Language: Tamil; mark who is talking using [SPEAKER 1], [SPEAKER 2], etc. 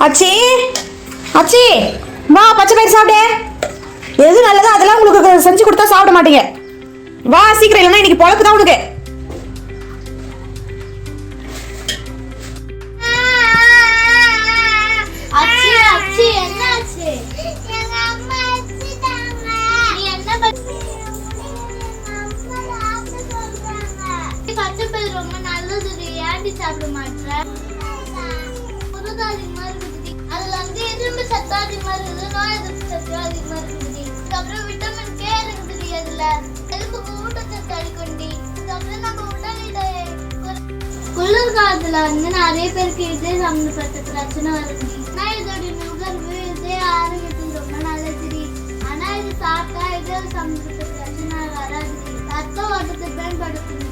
[SPEAKER 1] அச்சி அச்சி வா பச்சை பயிர் சாப்பிடு. எது நல்லதோ அதெல்லாம் உங்களுக்கு செஞ்சு கொடுத்தா சாப்பிட மாட்டீங்க. வா சீக்கிரம் இல்லைன்னா இன்னைக்கு பொழப்பு தான் உனக்கு
[SPEAKER 2] பச்சை பயிர் ரொம்ப நல்லது ஏன்டி சாப்பிட மாட்டேன் புரதம் அதிகமா இருக்குது அதுல வந்து இரும்பு சத்து அதிகமா இருக்குது நோய் எதிர்ப்பு சத்து அதிகமா இருக்குது அதுக்கப்புறம் விட்டமின் கே இருக்குது அதுல. எலும்புக்கு ஊட்டச்சத்து அளிக்கொண்டி அப்புறம் நம்ம உடலிட குளிர்காலத்துல வந்து நிறைய பேருக்கு இதே சம்பந்தப்பட்ட பிரச்சனை வருது ஆனா இதோட நுகர்வு இதே ஆரோக்கியத்துக்கு ரொம்ப நல்லது ஆனா இது சாப்பிட்டா இதே சம்பந்தப்பட்ட பிரச்சனை வராது ரத்த ஓட்டத்தை பயன்படுத்தும்